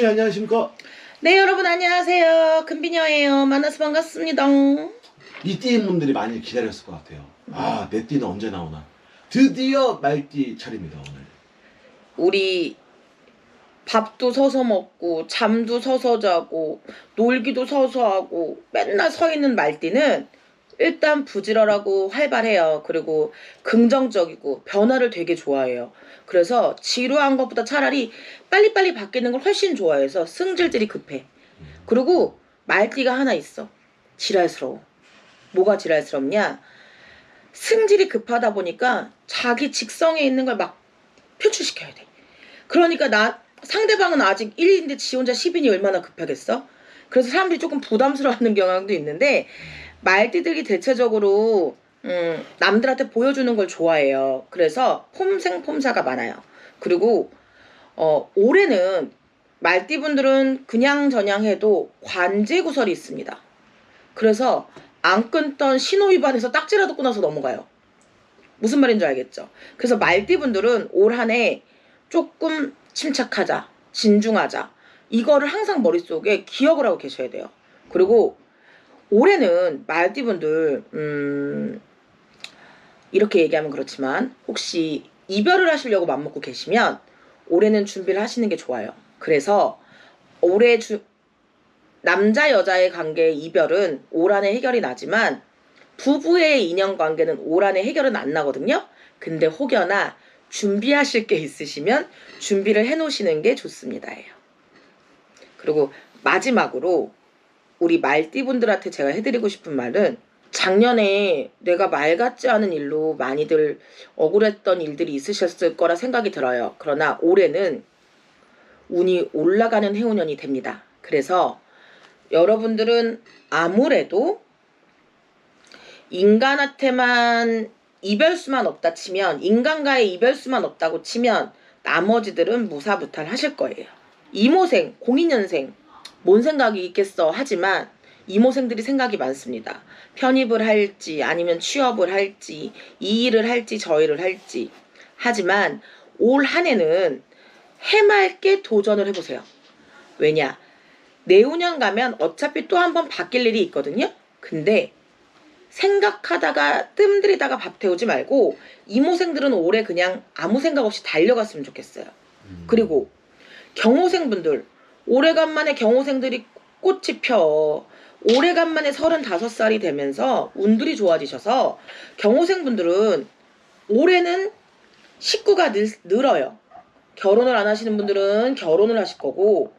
선생님 안녕하십니까? 네 여러분 안녕하세요 금비녀예요 만나서 반갑습니다 이 띠인 분들이 많이 기다렸을 것 같아요. 아, 내 띠는 언제 나오나? 드디어 말띠 차례입니다, 오늘. 우리 밥도 서서 먹고 잠도 서서 자고 놀기도 서서 하고 맨날 서 있는 말띠는 일단 부지런하고 활발해요. 그리고 긍정적이고 변화를 되게 좋아해요. 그래서 지루한 것보다 차라리 빨리빨리 바뀌는 걸 훨씬 좋아해서 승질들이 급해. 그리고 말띠가 하나 있어. 지랄스러워. 뭐가 지랄스럽냐? 승질이 급하다 보니까 자기 직성에 있는 걸 막 표출시켜야 돼. 그러니까 나 상대방은 아직 1인데 지 혼자 10인이 얼마나 급하겠어? 그래서 사람들이 조금 부담스러워하는 경향도 있는데 말띠들이 대체적으로 음, 남들한테 보여주는 걸 좋아해요 그래서 폼생폼사가 많아요 그리고 어, 올해는 말띠분들은 그냥 저냥 해도 관제 구설이 있습니다. 그래서 안 끊던 신호 위반에서 딱지라도 끊어서 넘어가요. 무슨 말인지 알겠죠? 그래서 말띠분들은 올 한 해 조금 침착하자, 진중하자. 이거를 항상 머릿속에 기억을 하고 계셔야 돼요. 그리고 올해는 말띠분들, 음, 이렇게 얘기하면 그렇지만 혹시 이별을 하시려고 맘먹고 계시면 올해는 준비를 하시는 게 좋아요. 그래서 올해 주, 남자 여자의 관계의 이별은 올 한해 해결이 나지만 부부의 인연 관계는 올 한해 해결은 안 나거든요. 근데 혹여나 준비하실 게 있으시면 준비를 해 놓으시는 게 좋습니다 예요. 그리고 마지막으로 우리 말띠분들한테 제가 해드리고 싶은 말은 작년에 내가 말 같지 않은 일로 많이들 억울했던 일들이 있으셨을 거라 생각이 들어요. 그러나 올해는 운이 올라가는 해운년이 됩니다. 그래서 여러분들은 아무래도 인간한테만 이별수만 없다 치면 인간과의 이별수만 없다고 치면 나머지들은 무사무탈 하실 거예요. 이모생, 02년생 뭔 생각이 있겠어 하지만 이모생들이 생각이 많습니다. 편입을 할지 아니면 취업을 할지 이 일을 할지 저 일을 할지 하지만 올 한 해는 해맑게 도전을 해보세요. 왜냐 내후년 가면 어차피 또 한 번 바뀔 일이 있거든요. 근데 생각하다가 뜸들이다가 밥 태우지 말고 이모생들은 올해 그냥 아무 생각 없이 달려갔으면 좋겠어요. 음. 그리고 경호생분들 오래간만에 경호생들이 꽃이 펴 오래간만에 35살이 되면서 운들이 좋아지셔서 경호생분들은 올해는 식구가 늘, 늘어요. 결혼을 안 하시는 분들은 결혼을 하실 거고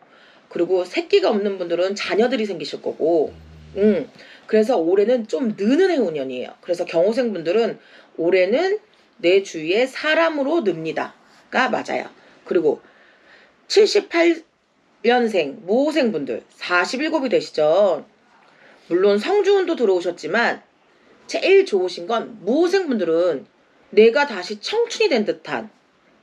그리고 새끼가 없는 분들은 자녀들이 생기실 거고 음, 그래서 올해는 좀 느는 해운년이에요. 그래서 경호생분들은 올해는 내 주위에 사람으로 늡니다 가 맞아요. 그리고 78 년생 무호생분들 47이 되시죠. 물론 성주운도 들어오셨지만 제일 좋으신 건 무호생분들은 내가 다시 청춘이 된 듯한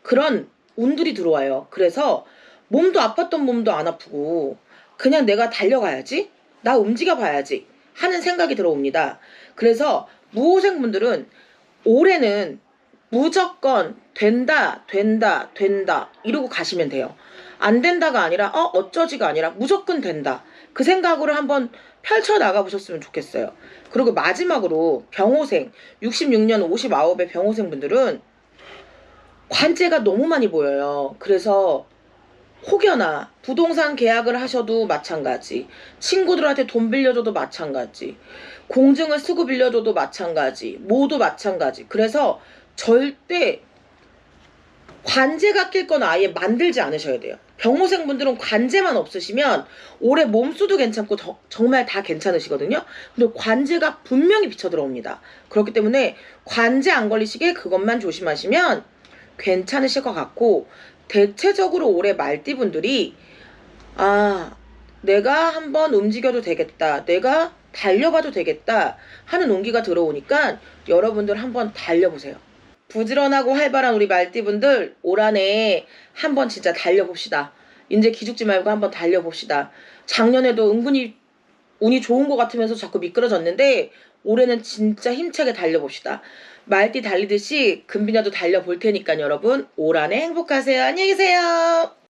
그런 운들이 들어와요. 그래서 몸도 아팠던 몸도 안 아프고 그냥 내가 달려가야지 나 움직여 봐야지 하는 생각이 들어옵니다. 그래서 무호생분들은 올해는 무조건 된다 된다 된다 이러고 가시면 돼요. 안 된다가 아니라 어 어쩌지가 아니라 무조건 된다. 그 생각으로 한번 펼쳐 나가 보셨으면 좋겠어요. 그리고 마지막으로 병호생 66년 59의 병호생 분들은 관제가 너무 많이 보여요. 그래서 혹여나 부동산 계약을 하셔도 마찬가지, 친구들한테 돈 빌려줘도 마찬가지, 공증을 쓰고 빌려줘도 마찬가지, 모두 마찬가지. 그래서 절대 관제가 낄 건 아예 만들지 않으셔야 돼요. 병호생분들은 관제만 없으시면 올해 몸수도 괜찮고 더- 정말 다 괜찮으시거든요. 근데 관제가 분명히 비쳐 들어옵니다. 그렇기 때문에 관제 안 걸리시게 그것만 조심하시면 괜찮으실 것 같고 대체적으로 올해 말띠분들이 아 내가 한번 움직여도 되겠다 내가 달려봐도 되겠다 하는 온기가 들어오니까 여러분들 한번 달려보세요 부지런하고 활발한 우리 말띠분들 올 한해 한번 진짜 달려봅시다 이제 기죽지 말고 한번 달려봅시다 작년에도 은근히 운이 좋은 것 같으면서 자꾸 미끄러졌는데 올해는 진짜 힘차게 달려봅시다. 말띠 달리듯이 금비녀도 달려볼 테니까 여러분 올 한해 행복하세요. 안녕히 계세요.